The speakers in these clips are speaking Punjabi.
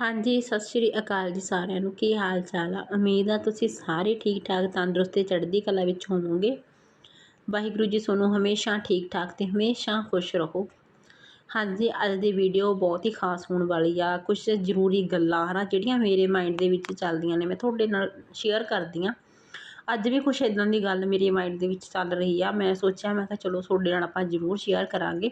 ਹਾਂਜੀ, ਸਤਿ ਸ਼੍ਰੀ ਅਕਾਲ ਜੀ ਸਾਰਿਆਂ ਨੂੰ। ਕੀ ਹਾਲ ਚਾਲ ਆ? ਉਮੀਦ ਆ ਤੁਸੀਂ ਸਾਰੇ ਠੀਕ ਠਾਕ ਤੰਦਰੁਸਤ ਤੇ ਚੜ੍ਹਦੀ ਕਲਾ ਵਿੱਚ ਹੋਵੋਗੇ। ਵਾਹਿਗੁਰੂ ਜੀ ਤੁਹਾਨੂੰ ਹਮੇਸ਼ਾ ਠੀਕ ਠਾਕ ਤੇ ਹਮੇਸ਼ਾ ਖੁਸ਼ ਰਹੋ। ਹਾਂਜੀ, ਅੱਜ ਦੀ ਵੀਡੀਓ ਬਹੁਤ ਹੀ ਖਾਸ ਹੋਣ ਵਾਲੀ ਆ। ਕੁਝ ਜ਼ਰੂਰੀ ਗੱਲਾਂ ਹਨਾ, ਜਿਹੜੀਆਂ ਮੇਰੇ ਮਾਈਂਡ ਦੇ ਵਿੱਚ ਚੱਲਦੀਆਂ ਨੇ, ਮੈਂ ਤੁਹਾਡੇ ਨਾਲ ਸ਼ੇਅਰ ਕਰਦੀ ਆ। ਅੱਜ ਵੀ ਕੁਝ ਇਦਾਂ ਦੀ ਗੱਲ ਮੇਰੇ ਮਾਈਂਡ ਦੇ ਵਿੱਚ ਚੱਲ ਰਹੀ ਆ। ਮੈਂ ਸੋਚਿਆ, ਮੈਂ ਕਿਹਾ ਚਲੋ ਤੁਹਾਡੇ ਨਾਲ ਆਪਾਂ ਜ਼ਰੂਰ ਸ਼ੇਅਰ ਕਰਾਂਗੇ।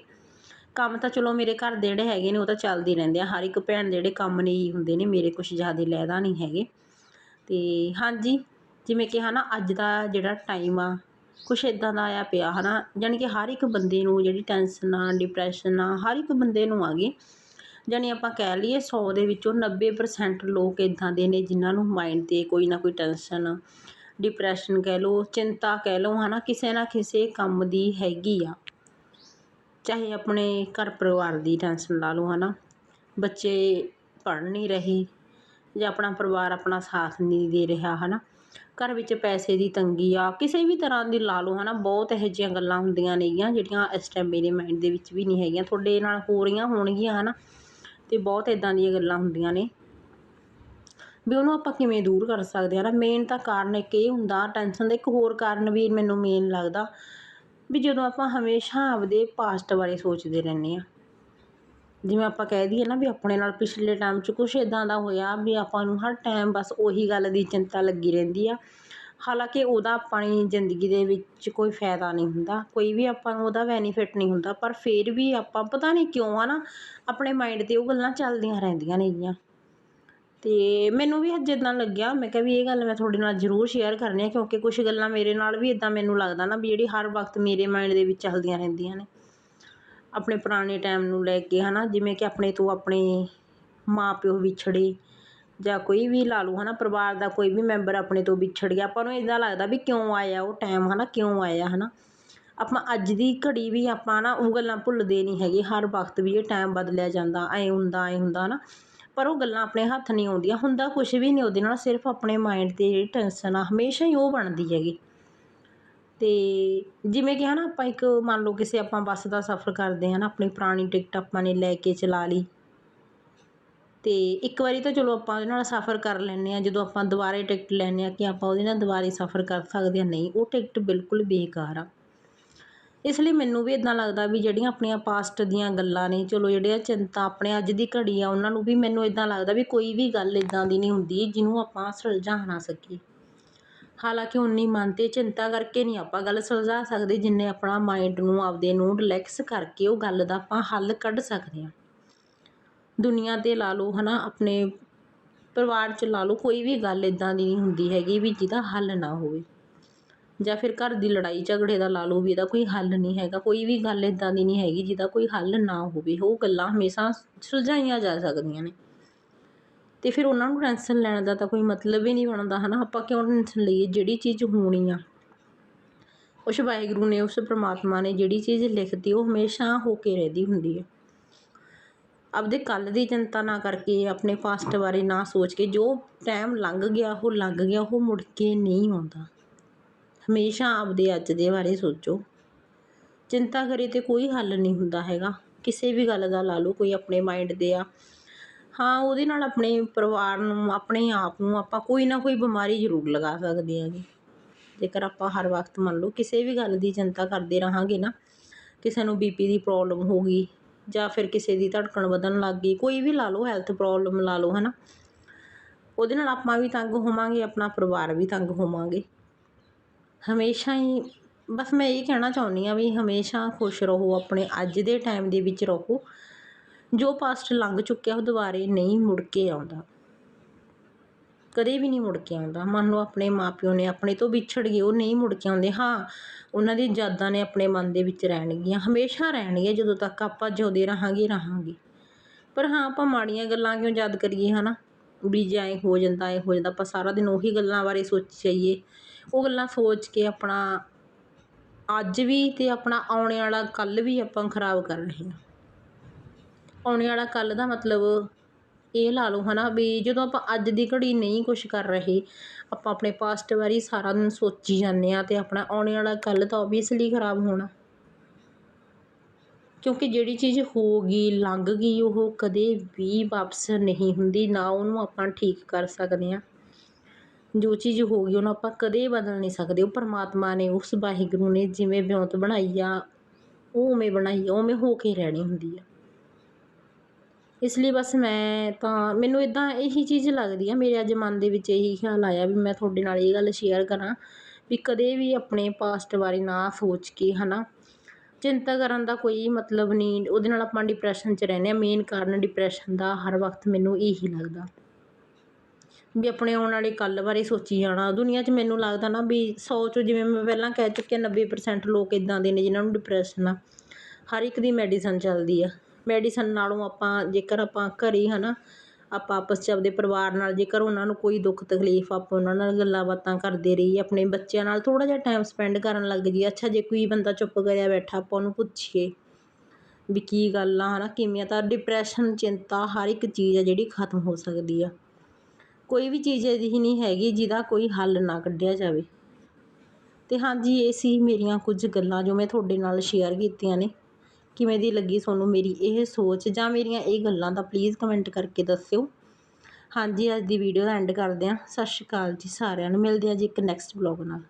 ਕੰਮ ਤਾਂ ਚਲੋ ਮੇਰੇ ਘਰ ਦੇ ਜਿਹੜੇ ਹੈਗੇ ਨੇ, ਉਹ ਤਾਂ ਚੱਲਦੇ ਰਹਿੰਦੇ ਆ। ਹਰ ਇੱਕ ਭੈਣ ਦੇ ਜਿਹੜੇ ਕੰਮ ਨੇ ਹੀ ਹੁੰਦੇ ਨੇ, ਮੇਰੇ ਕੁਛ ਜ਼ਿਆਦਾ ਲੈਦਾ ਨਹੀਂ ਹੈਗੇ। ਅਤੇ ਹਾਂਜੀ, ਜਿਵੇਂ ਕਿ ਹੈ ਨਾ, ਅੱਜ ਦਾ ਜਿਹੜਾ ਟਾਈਮ ਆ, ਕੁਛ ਇੱਦਾਂ ਦਾ ਆਇਆ ਪਿਆ ਹੈ ਨਾ ਯਾਨੀ ਕਿ ਹਰ ਇੱਕ ਬੰਦੇ ਨੂੰ ਜਿਹੜੀ ਟੈਨਸ਼ਨ ਆ ਡਿਪਰੈਸ਼ਨ ਆ, ਹਰ ਇੱਕ ਬੰਦੇ ਨੂੰ ਆ ਗਈ। ਯਾਨੀ ਆਪਾਂ ਕਹਿ ਲਈਏ 100 ਦੇ ਵਿੱਚੋਂ 90% ਲੋਕ ਇਦਾਂ ਦੇ ਨੇ, ਜਿਨ੍ਹਾਂ ਨੂੰ ਮਾਈਂਡ ਤੇ ਕੋਈ ਨਾ ਕੋਈ ਟੈਨਸ਼ਨ ਡਿਪਰੈਸ਼ਨ ਕਹਿ ਲਓ, ਚਿੰਤਾ ਕਹਿ ਲਓ ਹੈ ਨਾ ਕਿਸੇ ਨਾ ਕਿਸੇ ਕੰਮ ਦੀ ਹੈਗੀ ਆ। ਚਾਹੇ ਆਪਣੇ ਘਰ ਪਰਿਵਾਰ ਦੀ ਟੈਂਸ਼ਨ ਲਾ ਲਓ ਹੈ ਨਾ ਬੱਚੇ ਪੜ੍ਹ ਨਹੀਂ ਰਹੇ ਜਾਂ ਆਪਣਾ ਪਰਿਵਾਰ ਆਪਣਾ ਸਾਥ ਨਹੀਂ ਦੇ ਰਿਹਾ ਹੈ ਨਾ ਘਰ ਵਿੱਚ ਪੈਸੇ ਦੀ ਤੰਗੀ ਆ, ਕਿਸੇ ਵੀ ਤਰ੍ਹਾਂ ਦੀ ਲਾ ਲਓ ਹੈ ਨਾ ਬਹੁਤ ਇਹੋ ਜਿਹੀਆਂ ਗੱਲਾਂ ਹੁੰਦੀਆਂ ਨੇਗੀਆਂ ਜਿਹੜੀਆਂ ਇਸ ਟਾਈਮ ਮੇਰੇ ਮਾਇੰਡ ਦੇ ਵਿੱਚ ਵੀ ਨਹੀਂ ਹੈਗੀਆਂ। ਤੁਹਾਡੇ ਨਾਲ ਹੋ ਰਹੀਆਂ ਹੋਣਗੀਆਂ ਹੈ ਨਾ ਅਤੇ ਬਹੁਤ ਇੱਦਾਂ ਦੀਆਂ ਗੱਲਾਂ ਹੁੰਦੀਆਂ ਨੇ। ਵੀ ਉਹਨੂੰ ਆਪਾਂ ਕਿਵੇਂ ਦੂਰ ਕਰ ਸਕਦੇ ਹਾਂ ਨਾ ਮੇਨ ਤਾਂ ਕਾਰਨ ਇੱਕ ਇਹ ਹੁੰਦਾ ਟੈਨਸ਼ਨ ਦਾ ਇੱਕ ਹੋਰ ਕਾਰਨ ਵੀ ਮੈਨੂੰ ਮੇਨ ਲੱਗਦਾ। ਵੀ ਜਦੋਂ ਆਪਾਂ ਹਮੇਸ਼ਾ ਆਪਦੇ ਪਾਸਟ ਬਾਰੇ ਸੋਚਦੇ ਰਹਿੰਦੇ ਹਾਂ। ਜਿਵੇਂ ਆਪਾਂ ਕਹਿ ਦਈਏ ਨਾ ਵੀ ਆਪਣੇ ਨਾਲ ਪਿਛਲੇ ਟਾਈਮ 'ਚ ਕੁਛ ਇੱਦਾਂ ਦਾ ਹੋਇਆ ਵੀ ਆਪਾਂ ਨੂੰ ਹਰ ਟਾਈਮ ਬਸ ਉਹੀ ਗੱਲ ਦੀ ਚਿੰਤਾ ਲੱਗੀ ਰਹਿੰਦੀ ਆ। ਹਾਲਾਂਕਿ ਉਹਦਾ ਆਪਣੀ ਜ਼ਿੰਦਗੀ ਦੇ ਵਿੱਚ ਕੋਈ ਫਾਇਦਾ ਨਹੀਂ ਹੁੰਦਾ, ਕੋਈ ਵੀ ਆਪਾਂ ਨੂੰ ਉਹਦਾ ਬੈਨੀਫਿਟ ਨਹੀਂ ਹੁੰਦਾ, ਪਰ ਫਿਰ ਵੀ ਆਪਾਂ ਪਤਾ ਨਹੀਂ ਕਿਉਂ ਆ ਨਾ ਆਪਣੇ ਮਾਈਂਡ 'ਤੇ ਉਹ ਗੱਲਾਂ ਚੱਲਦੀਆਂ ਰਹਿੰਦੀਆਂ ਨੇਗੀਆਂ। ਤੇ ਮੈਨੂੰ ਵੀ ਅੱਜ ਇਦਾਂ ਲੱਗਿਆ। ਮੈਂ ਕਿਹਾ ਵੀ ਇਹ ਗੱਲ ਮੈਂ ਤੁਹਾਡੇ ਨਾਲ ਜ਼ਰੂਰ ਸ਼ੇਅਰ ਕਰਨੀ ਆ, ਕਿਉਂਕਿ ਕੁਝ ਗੱਲਾਂ ਮੇਰੇ ਨਾਲ ਵੀ ਇਦਾਂ ਮੈਨੂੰ ਲੱਗਦਾ ਨਾ ਵੀ ਜਿਹੜੀ ਹਰ ਵਕਤ ਮੇਰੇ ਮਾਈਂਡ ਦੇ ਵਿੱਚ ਚੱਲਦੀਆਂ ਰਹਿੰਦੀਆਂ ਨੇ। ਆਪਣੇ ਪੁਰਾਣੇ ਟਾਈਮ ਨੂੰ ਲੈ ਕੇ ਹਨਾ, ਜਿਵੇਂ ਕਿ ਆਪਣੇ ਤੋਂ ਆਪਣੇ ਮਾਪਿਓ ਵਿਛੜੇ ਜਾਂ ਕੋਈ ਵੀ ਲਾ ਲਓ ਹਨਾ, ਪਰਿਵਾਰ ਦਾ ਕੋਈ ਵੀ ਮੈਂਬਰ ਆਪਣੇ ਤੋਂ ਵਿਛੜ ਗਿਆ, ਆਪਾਂ ਨੂੰ ਇਦਾਂ ਲੱਗਦਾ ਵੀ ਕਿਉਂ ਆਇਆ ਉਹ ਟਾਈਮ ਹਨਾ, ਕਿਉਂ ਆਇਆ ਹਨਾ। ਆਪਾਂ ਅੱਜ ਦੀ ਘੜੀ ਵੀ ਆਪਾਂ ਨਾ ਉਹ ਗੱਲਾਂ ਭੁੱਲਦੇ ਨਹੀਂ ਹੈਗੇ, ਹਰ ਵਕਤ ਵੀ ਇਹ ਟਾਈਮ ਬਦਲਿਆ ਜਾਂਦਾ, ਐ ਹੁੰਦਾ ਐ ਹੁੰਦਾ ਹਨਾ। ਪਰ ਉਹ ਗੱਲਾਂ ਆਪਣੇ ਹੱਥ ਨਹੀਂ ਆਉਂਦੀਆਂ। ਹੁੰਦਾ ਕੁਛ ਵੀ ਨਹੀਂ, ਉਹਦੇ ਨਾਲ ਸਿਰਫ ਆਪਣੇ ਮਾਇੰਡ 'ਤੇ ਜਿਹੜੀ ਟੈਨਸ਼ਨ ਆ, ਹਮੇਸ਼ਾ ਹੀ ਉਹ ਬਣਦੀ ਹੈਗੀ। ਅਤੇ ਜਿਵੇਂ ਕਿ ਹੈ ਨਾ, ਆਪਾਂ ਇੱਕ ਮੰਨ ਲਓ ਕਿਸੇ ਆਪਾਂ ਬੱਸ ਦਾ ਸਫ਼ਰ ਕਰਦੇ ਹਾਂ ਨਾ, ਆਪਣੀ ਪੁਰਾਣੀ ਟਿਕਟ ਆਪਾਂ ਨੇ ਲੈ ਕੇ ਚਲਾ ਲਈ। ਅਤੇ ਇੱਕ ਵਾਰੀ ਤਾਂ ਚਲੋ ਆਪਾਂ ਉਹਦੇ ਨਾਲ ਸਫ਼ਰ ਕਰ ਲੈਂਦੇ ਹਾਂ, ਜਦੋਂ ਆਪਾਂ ਦੁਬਾਰੇ ਟਿਕਟ ਲੈਂਦੇ ਹਾਂ ਕਿ ਆਪਾਂ ਉਹਦੇ ਨਾਲ ਦੁਬਾਰੇ ਸਫ਼ਰ ਕਰ ਸਕਦੇ ਹਾਂ। ਨਹੀਂ, ਉਹ ਟਿਕਟ ਬਿਲਕੁਲ ਬੇਕਾਰ ਆ। ਇਸ ਲਈ ਮੈਨੂੰ ਵੀ ਇੱਦਾਂ ਲੱਗਦਾ ਵੀ ਜਿਹੜੀਆਂ ਆਪਣੀਆਂ ਪਾਸਟ ਦੀਆਂ ਗੱਲਾਂ ਨੇ, ਚਲੋ ਜਿਹੜੀਆਂ ਚਿੰਤਾ ਆਪਣੇ ਅੱਜ ਦੀ ਘੜੀ ਆ, ਉਹਨਾਂ ਨੂੰ ਵੀ ਮੈਨੂੰ ਇੱਦਾਂ ਲੱਗਦਾ ਵੀ ਕੋਈ ਵੀ ਗੱਲ ਇੱਦਾਂ ਦੀ ਨਹੀਂ ਹੁੰਦੀ ਜਿਹਨੂੰ ਆਪਾਂ ਸੁਲਝਾ ਨਾ ਸਕੀਏ। ਹਾਲਾਂਕਿ ਉਨੀ ਮਨ 'ਤੇ ਚਿੰਤਾ ਕਰਕੇ ਨਹੀਂ ਆਪਾਂ ਗੱਲ ਸੁਲਝਾ ਸਕਦੇ, ਜਿੰਨੇ ਆਪਣਾ ਮਾਇੰਡ ਨੂੰ, ਆਪਦੇ ਨੂੰ ਰਿਲੈਕਸ ਕਰਕੇ ਉਹ ਗੱਲ ਦਾ ਆਪਾਂ ਹੱਲ ਕੱਢ ਸਕਦੇ ਹਾਂ। ਦੁਨੀਆ 'ਤੇ ਲਾ ਲਓ ਹੈ ਨਾ ਆਪਣੇ ਪਰਿਵਾਰ 'ਚ ਲਾ ਲਓ, ਕੋਈ ਵੀ ਗੱਲ ਇੱਦਾਂ ਦੀ ਨਹੀਂ ਹੁੰਦੀ ਹੈਗੀ ਵੀ ਜਿਹਦਾ ਹੱਲ ਨਾ ਹੋਵੇ। ਜਾਂ ਫਿਰ ਘਰ ਦੀ ਲੜਾਈ ਝਗੜੇ ਦਾ ਲਾ ਲਓ ਵੀ ਇਹਦਾ ਕੋਈ ਹੱਲ ਨਹੀਂ ਹੈਗਾ, ਕੋਈ ਵੀ ਗੱਲ ਇੱਦਾਂ ਦੀ ਨਹੀਂ ਹੈਗੀ ਜਿਹਦਾ ਕੋਈ ਹੱਲ ਨਾ ਹੋਵੇ, ਉਹ ਗੱਲਾਂ ਹਮੇਸ਼ਾ ਸੁਲਝਾਈਆਂ ਜਾ ਸਕਦੀਆਂ ਨੇ। ਅਤੇ ਫਿਰ ਉਹਨਾਂ ਨੂੰ ਟੈਂਸ਼ਨ ਲੈਣ ਦਾ ਤਾਂ ਕੋਈ ਮਤਲਬ ਹੀ ਨਹੀਂ ਬਣਦਾ ਹੈ ਨਾ ਆਪਾਂ ਕਿਉਂ ਟੈਨਸ਼ਨ ਲਈਏ? ਜਿਹੜੀ ਚੀਜ਼ ਹੋਣੀ ਆ, ਉਸ ਵਾਹਿਗੁਰੂ ਨੇ, ਉਸ ਪ੍ਰਮਾਤਮਾ ਨੇ ਜਿਹੜੀ ਚੀਜ਼ ਲਿਖਤੀ, ਉਹ ਹਮੇਸ਼ਾ ਹੋ ਕੇ ਰਹਿੰਦੀ ਹੁੰਦੀ ਹੈ ਆਪਦੇ ਕੱਲ ਦੀ ਚਿੰਤਾ ਨਾ ਕਰਕੇ, ਆਪਣੇ ਪਾਸਟ ਬਾਰੇ ਨਾ ਸੋਚ ਕੇ, ਜੋ ਟਾਈਮ ਲੰਘ ਗਿਆ, ਉਹ ਲੰਘ ਗਿਆ, ਉਹ ਮੁੜ ਕੇ ਨਹੀਂ ਆਉਂਦਾ। ਹਮੇਸ਼ਾ ਆਪਦੇ ਅੱਜ ਦੇ ਬਾਰੇ ਸੋਚੋ। ਚਿੰਤਾ ਕਰੇ ਤਾਂ ਕੋਈ ਹੱਲ ਨਹੀਂ ਹੁੰਦਾ ਹੈਗਾ। ਕਿਸੇ ਵੀ ਗੱਲ ਦਾ ਲਾ ਲਓ, ਕੋਈ ਆਪਣੇ ਮਾਇੰਡ ਦੇ ਆ। ਹਾਂ, ਉਹਦੇ ਨਾਲ ਆਪਣੇ ਪਰਿਵਾਰ ਨੂੰ, ਆਪਣੇ ਆਪ ਨੂੰ ਆਪਾਂ ਕੋਈ ਨਾ ਕੋਈ ਬਿਮਾਰੀ ਜ਼ਰੂਰ ਲਗਾ ਸਕਦੇ ਆਂਗੇ ਜੇਕਰ ਆਪਾਂ ਹਰ ਵਕਤ ਮੰਨ ਲਓ ਕਿਸੇ ਵੀ ਗੱਲ ਦੀ ਚਿੰਤਾ ਕਰਦੇ ਰਹਾਂਗੇ ਨਾ, ਕਿਸੇ ਨੂੰ ਬੀਪੀ ਦੀ ਪ੍ਰੋਬਲਮ ਹੋ ਗਈ ਜਾਂ ਫਿਰ ਕਿਸੇ ਦੀ ਧੜਕਣ ਵਧਣ ਲੱਗ ਗਈ, ਕੋਈ ਵੀ ਲਾ ਲਓ ਹੈਲਥ ਪ੍ਰੋਬਲਮ ਲਾ ਲਓ ਹੈ ਨਾ ਉਹਦੇ ਨਾਲ ਆਪਾਂ ਵੀ ਤੰਗ ਹੋਵਾਂਗੇ, ਆਪਣਾ ਪਰਿਵਾਰ ਵੀ ਤੰਗ ਹੋਵਾਂਗੇ। ਹਮੇਸ਼ਾ ਹੀ, ਬਸ ਮੈਂ ਇਹ ਕਹਿਣਾ ਚਾਹੁੰਦੀ ਹਾਂ ਵੀ ਹਮੇਸ਼ਾ ਖੁਸ਼ ਰਹੋ, ਆਪਣੇ ਅੱਜ ਦੇ ਟਾਈਮ ਦੇ ਵਿੱਚ ਰਹੋ। ਜੋ ਪਾਸਟ ਲੰਘ ਚੁੱਕਿਆ ਉਹ ਦੁਬਾਰੇ ਨਹੀਂ ਮੁੜ ਕੇ ਆਉਂਦਾ। ਕਦੇ ਵੀ ਨਹੀਂ ਮੁੜ ਕੇ ਆਉਂਦਾ। ਮੰਨ ਲਓ ਆਪਣੇ ਮਾਪਿਓ ਨੇ ਆਪਣੇ ਤੋਂ ਵਿਛੜ ਗਏ, ਉਹ ਨਹੀਂ ਮੁੜ ਕੇ ਆਉਂਦੇ। ਹਾਂ, ਉਹਨਾਂ ਦੀ ਯਾਦਾਂ ਨੇ ਆਪਣੇ ਮਨ ਦੇ ਵਿੱਚ ਰਹਿਣਗੀਆਂ ਹਮੇਸ਼ਾ ਰਹਿਣਗੀਆਂ, ਜਦੋਂ ਤੱਕ ਆਪਾਂ ਜਿਉਂਦੇ ਰਹਾਂਗੇ ਰਹਾਂਗੇ। ਪਰ ਹਾਂ, ਆਪਾਂ ਮਾੜੀਆਂ ਗੱਲਾਂ ਕਿਉਂ ਯਾਦ ਕਰੀਏ, ਹਨਾ? ਵੀ ਜੇ ਐਂ ਹੋ ਜਾਂਦਾ ਐਂ ਹੋ ਜਾਂਦਾ, ਆਪਾਂ ਸਾਰਾ ਦਿਨ ਉਹੀ ਗੱਲਾਂ ਬਾਰੇ ਸੋਚੀ ਜਾਈਏ। ਉਹ ਗੱਲਾਂ ਸੋਚ ਕੇ ਆਪਣਾ ਅੱਜ ਵੀ ਅਤੇ ਆਪਣਾ ਆਉਣੇ ਵਾਲਾ ਕੱਲ੍ਹ ਵੀ ਆਪਾਂ ਖਰਾਬ ਕਰ ਰਹੇ ਹਾਂ। ਆਉਣੇ ਵਾਲਾ ਕੱਲ੍ਹ ਦਾ ਮਤਲਬ ਇਹ ਲਾ ਲਓ ਨਾ ਵੀ ਜਦੋਂ ਆਪਾਂ ਅੱਜ ਦੀ ਘੜੀ ਨਹੀਂ ਕੁਛ ਕਰ ਰਹੇ, ਆਪਾਂ ਆਪਣੇ ਪਾਸਟ ਬਾਰੇ ਸਾਰਾ ਦਿਨ ਸੋਚੀ ਜਾਂਦੇ ਹਾਂ ਅਤੇ ਆਪਣਾ ਆਉਣੇ ਵਾਲਾ ਕੱਲ੍ਹ ਤਾਂ ਓਬੀਅਸਲੀ ਖਰਾਬ ਹੋਣਾ। ਕਿਉਂਕਿ ਜਿਹੜੀ ਚੀਜ਼ ਹੋ ਗਈ, ਲੰਘ ਗਈ, ਉਹ ਕਦੇ ਵੀ ਵਾਪਸ ਨਹੀਂ ਹੁੰਦੀ, ਨਾ ਉਹਨੂੰ ਆਪਾਂ ਠੀਕ ਕਰ ਸਕਦੇ ਹਾਂ। ਜੋ ਚੀਜ਼ ਹੋ ਗਈ, ਉਹਨੂੰ ਆਪਾਂ ਕਦੇ ਬਦਲ ਨਹੀਂ ਸਕਦੇ। ਉਹ ਪਰਮਾਤਮਾ ਨੇ, ਉਸ ਵਾਹਿਗੁਰੂ ਨੇ ਜਿਵੇਂ ਵਿਉਂਤ ਬਣਾਈ ਆ, ਉਹ ਉਵੇਂ ਬਣਾਈ ਆ, ਉਵੇਂ ਹੋ ਕੇ ਰਹਿਣੀ ਹੁੰਦੀ ਆ। ਇਸ ਲਈ ਬਸ ਮੈਂ ਤਾਂ, ਮੈਨੂੰ ਇਦਾਂ ਇਹੀ ਚੀਜ਼ ਲੱਗਦੀ ਆ, ਮੇਰੇ ਅੱਜ ਮਨ ਦੇ ਵਿੱਚ ਇਹੀ ਖਿਆਲ ਆਇਆ ਵੀ ਮੈਂ ਤੁਹਾਡੇ ਨਾਲ ਇਹ ਗੱਲ ਸ਼ੇਅਰ ਕਰਾਂ ਵੀ ਕਦੇ ਵੀ ਆਪਣੇ ਪਾਸਟ ਬਾਰੇ ਨਾ ਸੋਚ ਕੇ, ਹਨਾ ਚਿੰਤਾ ਕਰਨ ਦਾ ਕੋਈ ਮਤਲਬ ਨਹੀਂ। ਉਹਦੇ ਨਾਲ ਆਪਾਂ ਡਿਪਰੈਸ਼ਨ 'ਚ ਰਹਿੰਦੇ ਹਾਂ। ਮੇਨ ਕਾਰਨ ਡਿਪਰੈਸ਼ਨ ਦਾ ਹਰ ਵਕਤ ਮੈਨੂੰ ਇਹੀ ਲੱਗਦਾ। ਵੀ ਆਪਣੇ ਆਉਣ ਵਾਲੇ ਕੱਲ੍ਹ ਬਾਰੇ ਸੋਚੀ ਜਾਣਾ। ਦੁਨੀਆ 'ਚ ਮੈਨੂੰ ਲੱਗਦਾ ਨਾ ਵੀ 100 ਚੋਂ ਜਿਵੇਂ ਮੈਂ ਪਹਿਲਾਂ ਕਹਿ ਚੁੱਕਿਆ ਹਾਂ 90% ਲੋਕ ਇਦਾਂ ਦੇ ਨੇ ਜਿਨ੍ਹਾਂ ਨੂੰ ਡਿਪਰੈਸ਼ਨ ਆ। ਹਰ ਇੱਕ ਦੀ ਮੈਡੀਸਨ ਚੱਲਦੀ ਆ। ਮੈਡੀਸਨ ਨਾਲੋਂ ਆਪਾਂ ਜੇਕਰ ਆਪਾਂ ਘਰੇ ਹਨਾ ਆਪਾਂ ਆਪਸ 'ਚ ਆਪਦੇ ਪਰਿਵਾਰ ਨਾਲ ਜੇਕਰ ਉਹਨਾਂ ਨੂੰ ਕੋਈ ਦੁੱਖ ਤਕਲੀਫ, ਆਪਾਂ ਉਹਨਾਂ ਨਾਲ ਗੱਲਾਂ ਬਾਤਾਂ ਕਰਦੇ ਰਹੀਏ, ਆਪਣੇ ਬੱਚਿਆਂ ਨਾਲ ਥੋੜ੍ਹਾ ਜਿਹਾ ਟਾਈਮ ਸਪੈਂਡ ਕਰਨ ਲੱਗ ਜਾਈਏ। ਅੱਛਾ, ਜੇ ਕੋਈ ਬੰਦਾ ਚੁੱਪ ਕਰਿਆ ਬੈਠਾ, ਆਪਾਂ ਉਹਨੂੰ ਪੁੱਛੀਏ ਵੀ ਕੀ ਗੱਲ ਆ ਹੈ ਨਾ ਕਿਵੇਂ ਆ? ਤਾਂ ਡਿਪਰੈਸ਼ਨ ਚਿੰਤਾ ਹਰ ਇੱਕ ਚੀਜ਼ ਆ ਜਿਹੜੀ ਖਤਮ ਹੋ ਸਕਦੀ ਆ। ਕੋਈ ਵੀ ਚੀਜ਼ ਅਜਿਹੀ ਨਹੀਂ ਹੈਗੀ ਜਿਹਦਾ ਕੋਈ ਹੱਲ ਨਾ ਕੱਢਿਆ ਜਾਵੇ। ਅਤੇ ਹਾਂਜੀ, ਇਹ ਸੀ ਮੇਰੀਆਂ ਕੁਝ ਗੱਲਾਂ ਜੋ ਮੈਂ ਤੁਹਾਡੇ ਨਾਲ ਸ਼ੇਅਰ ਕੀਤੀਆਂ ਨੇ। ਕਿਵੇਂ ਦੀ ਲੱਗੀ ਤੁਹਾਨੂੰ ਮੇਰੀ ਇਹ ਸੋਚ ਜਾਂ ਮੇਰੀਆਂ ਇਹ ਗੱਲਾਂ ਦਾ ਪਲੀਜ਼ ਕਮੈਂਟ ਕਰਕੇ ਦੱਸਿਓ। ਹਾਂਜੀ, ਅੱਜ ਦੀ ਵੀਡੀਓ ਦਾ ਐਂਡ ਕਰਦੇ ਹਾਂ। ਸਤਿ ਸ਼੍ਰੀ ਅਕਾਲ ਜੀ ਸਾਰਿਆਂ ਨੂੰ। ਮਿਲਦੇ ਹਾਂ ਜੀ ਇੱਕ ਨੈਕਸਟ ਵਲੌਗ ਨਾਲ।